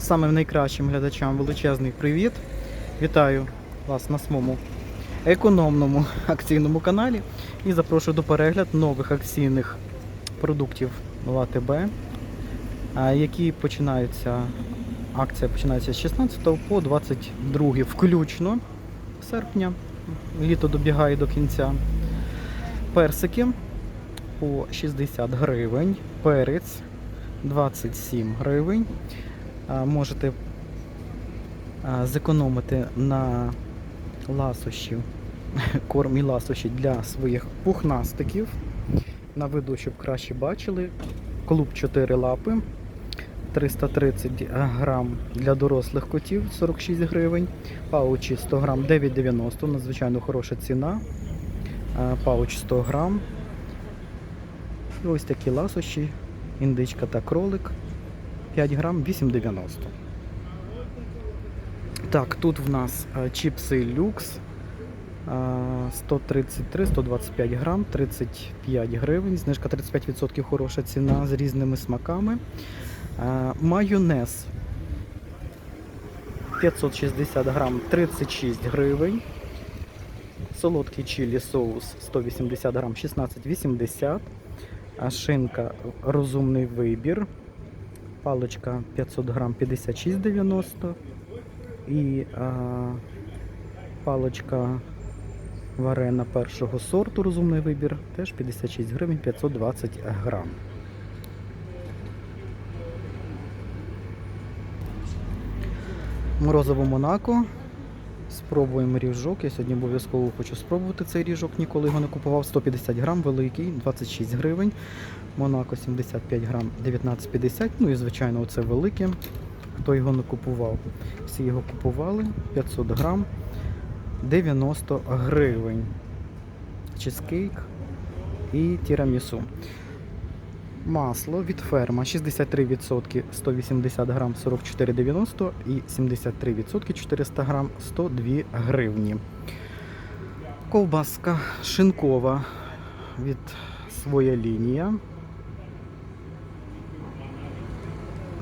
Самим найкращим глядачам величезний привіт. Вітаю вас на своєму економному акційному каналі і запрошую до перегляду нових акційних продуктів в АТБ, а, які починаються. Акція починається з 16 по 22 включно серпня. Літо добігає до кінця. Персики по 60 гривень, перець 27 гривень. Можете зекономити на ласощі, корм і ласощі для своїх пухнастиків. На виду, щоб краще бачили. Клуб 4 лапи. 330 грам для дорослих котів 46 гривень. Паучі 100 грам 9,90, надзвичайно хороша ціна. Пауч 100 грам. Ось такі ласощі, індичка та кролик 5 грам 8,90. Так, тут в нас е, чіпси люкс. е, 133, 125 грам, 35 гривень, знижка 35% хороша ціна з різними смаками. Е, Майонез 560 грам, 36 гривень. Солодкий чилі соус 180 грам, 16,80. А шинка розумний вибір. Паличка 500 грам 56,90. І а, паличка варена першого сорту розумний вибір теж 56 гривень 520 грам. Морозово Монако. Спробуємо ріжок. Я сьогодні обов'язково хочу спробувати цей ріжок, ніколи його не купував. 150 грам, великий, 26 гривень. Монако 75 грам, 19,50. Ну і звичайно, оце велике. Хто його не купував? Всі його купували. 500 грам, 90 гривень. Чизкейк і тірамісу. Масло від ферма 63% 180 грам 44,90 і 73% 400 грам 102 гривні. Ковбаска шинкова від своя лінія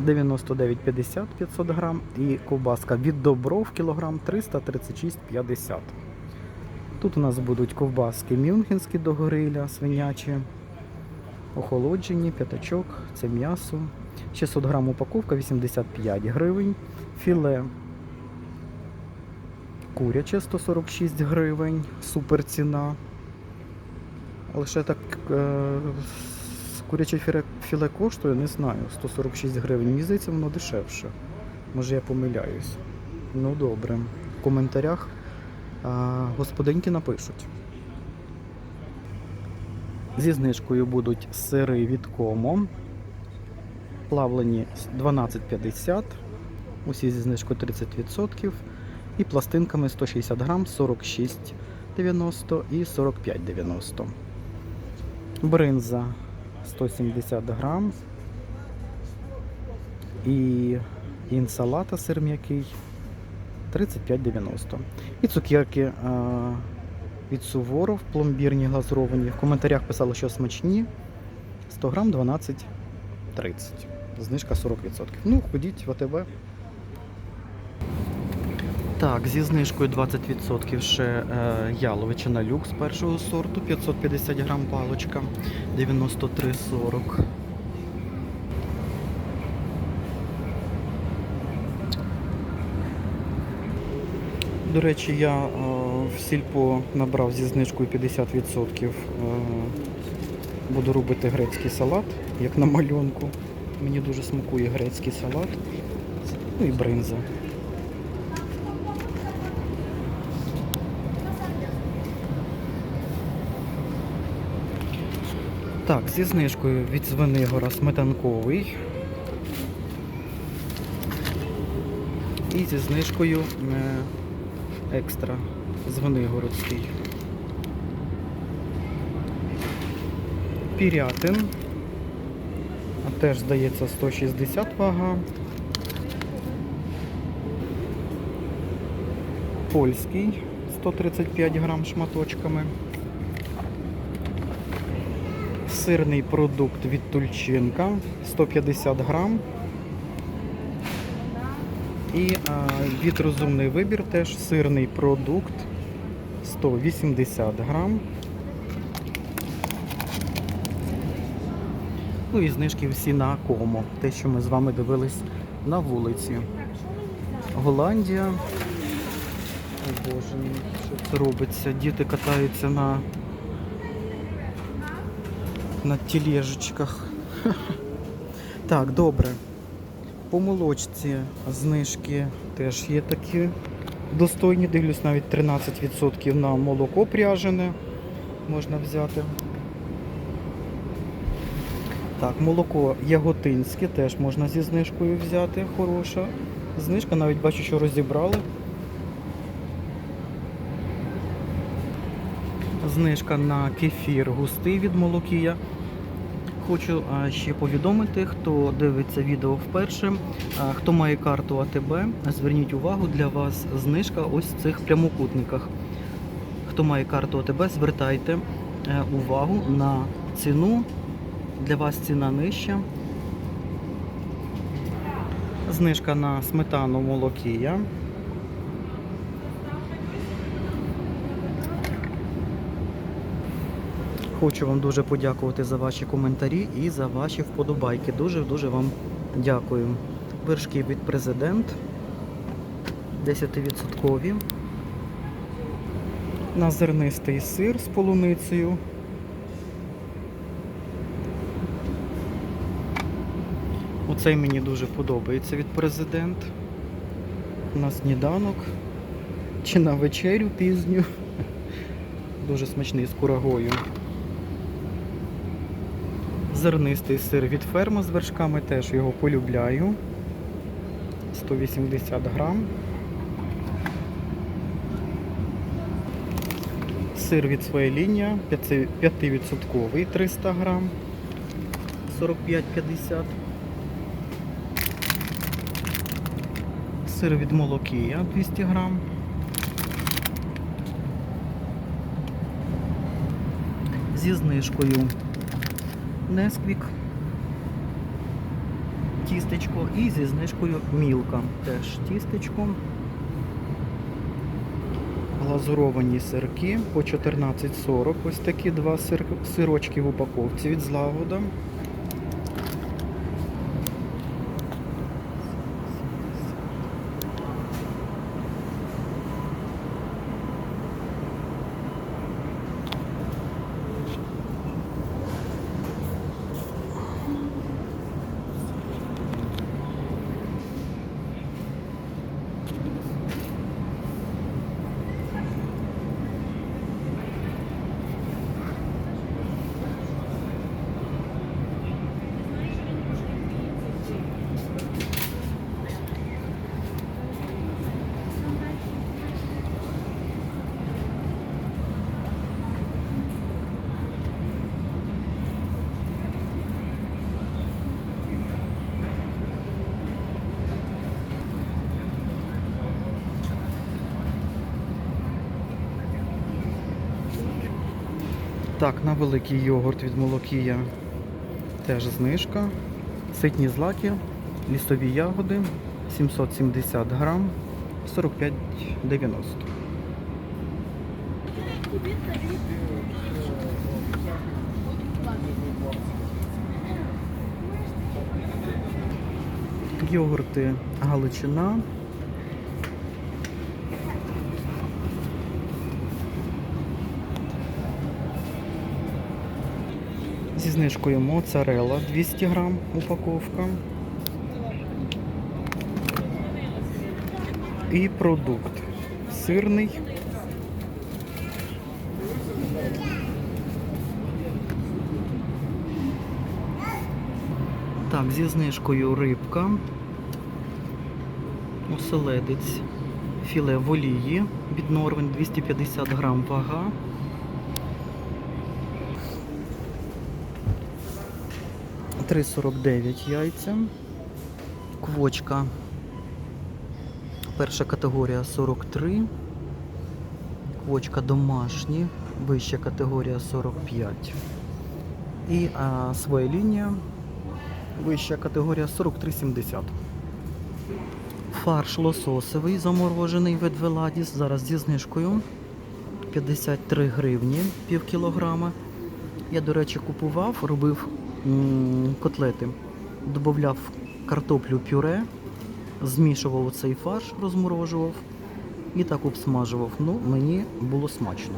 99,50 500 грам і ковбаска від добров кілограм 336,50. Тут у нас будуть ковбаски мюнхенські до гриля, свинячі охолоджені, п'ятачок, це м'ясо. 600 грам упаковка, 85 гривень. Філе куряче 146 гривень, супер ціна. Лише так е, куряче філе, філе коштує, не знаю, 146 гривень. Мені здається, воно дешевше. Може я помиляюсь. Ну добре. В коментарях е, господинки напишуть. Зі знижкою будуть сири від Комо. Плавлені 12,50. Усі зі знижкою 30%. І пластинками 160 грам 46,90 і 45,90. Бринза 170 грам. І інсалата сир м'який 35,90. І цукерки. Від Суворов, пломбірні глазуровані. В коментарях писали, що смачні. 100 грам 12,30. Знижка 40%. Ну, ходіть в АТБ. Так, зі знижкою 20% ще е, яловичина люкс першого сорту, 550 грам палочка, 93,40. До речі, я е, в сільпо набрав зі знижкою 50%. Е, буду робити грецький салат, як на малюнку. Мені дуже смакує грецький салат. Ну і бринза. Так, зі знижкою від Звенигора сметанковий. І зі знижкою е, екстра Звенигородський. Пірятин. А теж здається 160 вага. Польський 135 грам шматочками. Сирний продукт від Тульчинка 150 грам. І а, від розумний вибір теж сирний продукт 180 грам. Ну і знижки всі на комо. Те, що ми з вами дивились на вулиці. Голландія. О Боже, що це робиться? Діти катаються на, на тележечках. Так, добре. По молочці знижки теж є такі достойні. Дивлюсь, навіть 13% на молоко пряжене можна взяти. Так, молоко яготинське теж можна зі знижкою взяти. Хороша. Знижка, навіть бачу, що розібрали. Знижка на кефір густий від молокія. Хочу ще повідомити, хто дивиться відео вперше, хто має карту АТБ, зверніть увагу, для вас знижка ось в цих прямокутниках. Хто має карту АТБ, звертайте е, увагу на ціну. Для вас ціна нижча. Знижка на сметану молокія. Хочу вам дуже подякувати за ваші коментарі і за ваші вподобайки. Дуже-дуже вам дякую. Вершки від президент 10%. На зернистий сир з полуницею. Оцей мені дуже подобається від президент. На сніданок чи на вечерю пізню. Дуже смачний з курагою. Зернистий сир від ферма з вершками теж його полюбляю. 180 грам. Сир від своєї лінія 5% 300 грам. 45-50. Сир від молокія 200 грам. Зі знижкою Несквік, тістечко і зі знижкою мілка. Теж тістечко. Глазуровані сирки по 14,40. Ось такі два сир... сирочки в упаковці від злагода. Так, на великий йогурт від молокія теж знижка. Ситні злаки, лісові ягоди 770 грам 45,90. Йогурти Галичина. Зі знижкою моцарелла 200 грам упаковка. І продукт сирний. Так, зі знижкою рибка. Оселедець. Філе в олії від Норвен 250 грам вага. Три 49 яйця. Квочка. Перша категорія 43. Квочка домашні. Вища категорія 45. І а, своя лінія. Вища категорія 43,70. Фарш лососовий заморожений від Веладіс. Зараз зі знижкою 53 гривні пів кілограма. Я, до речі, купував, робив котлети, додавав картоплю пюре, змішував цей фарш, розморожував і так обсмажував. Ну, мені було смачно.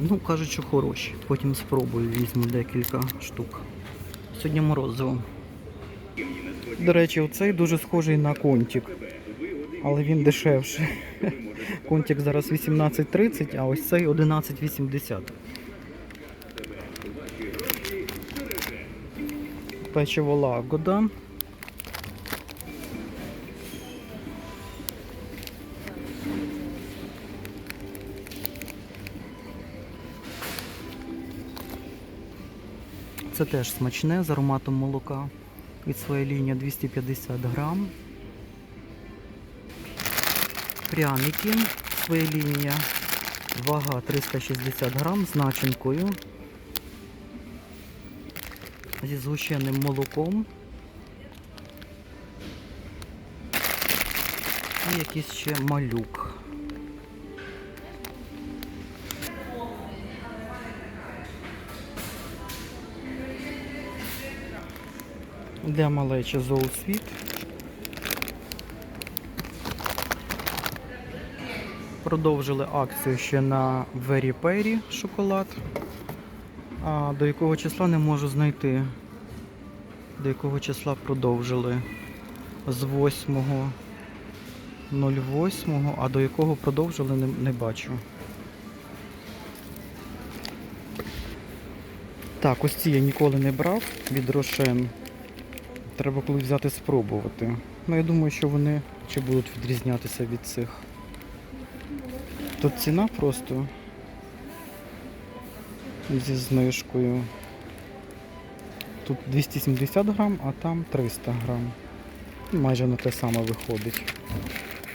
Ну, кажуть, що хороші. Потім спробую, візьму декілька штук. Сьогодні морозиво. До речі, оцей дуже схожий на контик, але він дешевший. Контик зараз 18.30, а ось цей 11.80. Печиво лагода. Це теж смачне з ароматом молока від своєї лінії 250 грам. Пряники своя лінія. Вага 360 грам з начинкою. Зі згущеним молоком. І якийсь ще малюк. Для малечі зоосвіт. Продовжили акцію ще на Very Perry шоколад. А до якого числа не можу знайти. До якого числа продовжили. З 8.08, а до якого продовжили не, не бачу. Так, ось ці я ніколи не брав від Рошен. Треба коли взяти спробувати. Ну я думаю, що вони чи будуть відрізнятися від цих. Тут ціна просто зі знижкою. Тут 270 грам, а там 300 грам. Майже на те саме виходить.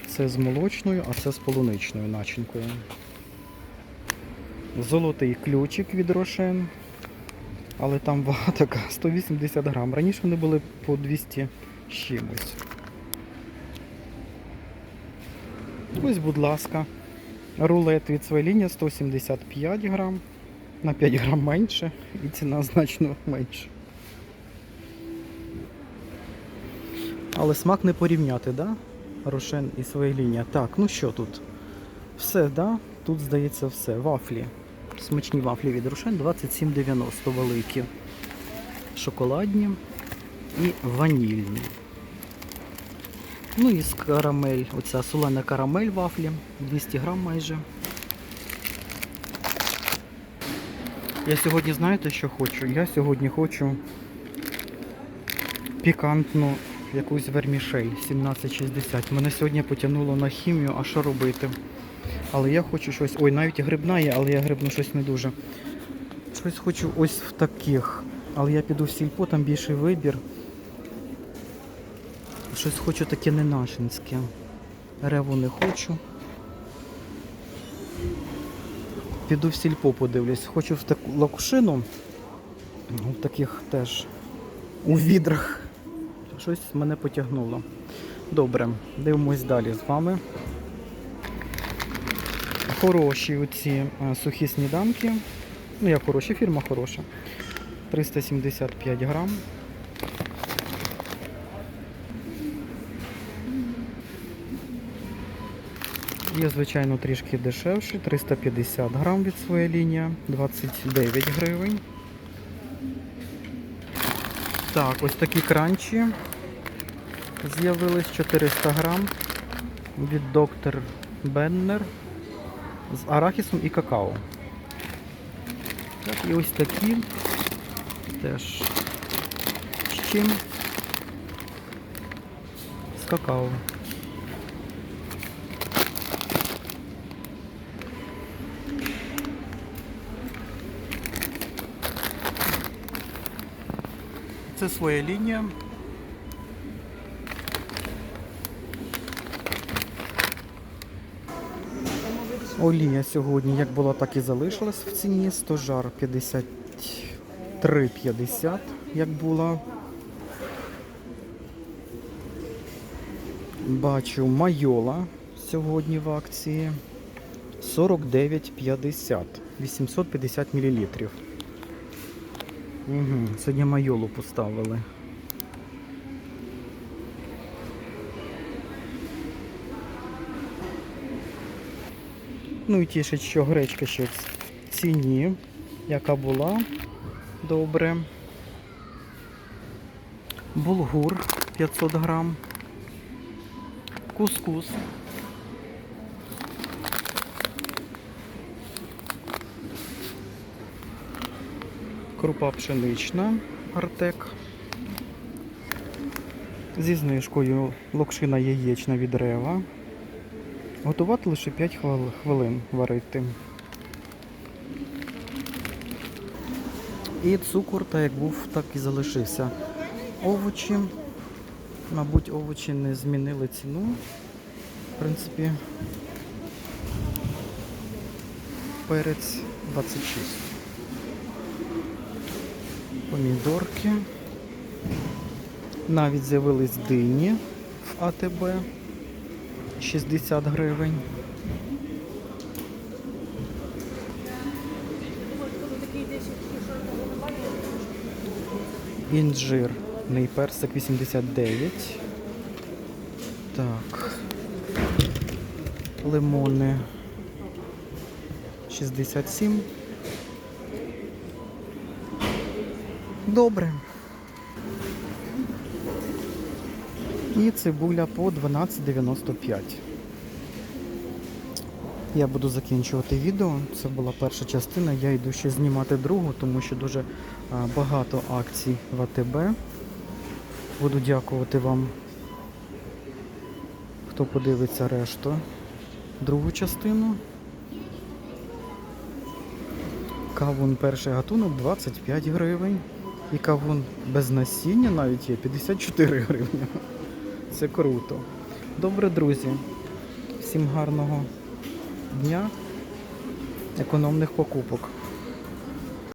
Це з молочною, а це з полуничною начинкою. Золотий ключик від Рошен. Але там вага така 180 грам. Раніше вони були по 200 з чимось. Ось, будь ласка, рулет від своєї лінії 175 грам. На 5 грам менше і ціна значно менша. Але смак не порівняти, да? Рошен і своя лінія. Так, ну що тут? Все, да? Тут здається все. Вафлі. Смачні вафлі від Рошен 27,90 великі. Шоколадні і ванільні. Ну і карамель. Оця солена карамель вафлі. 200 грам майже. Я сьогодні знаєте, що хочу? Я сьогодні хочу пікантну якусь вермішель 1760. Мене сьогодні потягнуло на хімію, а що робити? Але я хочу щось. Ой, навіть грибна є, але я грибну щось не дуже. Щось хочу ось в таких. Але я піду в сільпо, там більший вибір. Щось хочу таке не нашинське. Реву не хочу. Піду в сільпо подивлюсь. Хочу в таку лакушину. В таких теж у відрах. Щось мене потягнуло. Добре, дивимось далі з вами. Хороші оці е, сухі сніданки. Ну, як хороші, фірма хороша. 375 грам. Є, звичайно, трішки дешевші, 350 грам від своєї лінія, 29 гривень. Так, ось такі кранчі з'явились 400 грам від доктор Беннер з арахісом і какао. Так, і ось такі теж з чим? З какао. Це своя лінія. Олія сьогодні як була, так і залишилась в ціні. Стожар 50 3,50, як була. Бачу майола сьогодні в акції 49,50, 850 мл. Угу, сьогодні майолу поставили. Ну і тішить, що гречка ще в ціні, яка була. Добре. Булгур 500 грам. Кускус. Крупа пшенична Артек. Зі знижкою локшина яєчна від рева. Готувати лише 5 хвилин варити. І цукор, так як був, так і залишився. Овочі. Мабуть, овочі не змінили ціну. В принципі, перець 26. Помідорки. Навіть з'явились дині в АТБ 60 гривень. Інжирний персик 89. Так. Лимони 67. Добре. І цибуля по 12,95. Я буду закінчувати відео. Це була перша частина. Я йду ще знімати другу, тому що дуже багато акцій в АТБ. Буду дякувати вам, хто подивиться решту. Другу частину. Кавун перший гатунок 25 гривень. І кавун без насіння навіть є 54 гривні. Це круто. Добре, друзі. Всім гарного дня, економних покупок.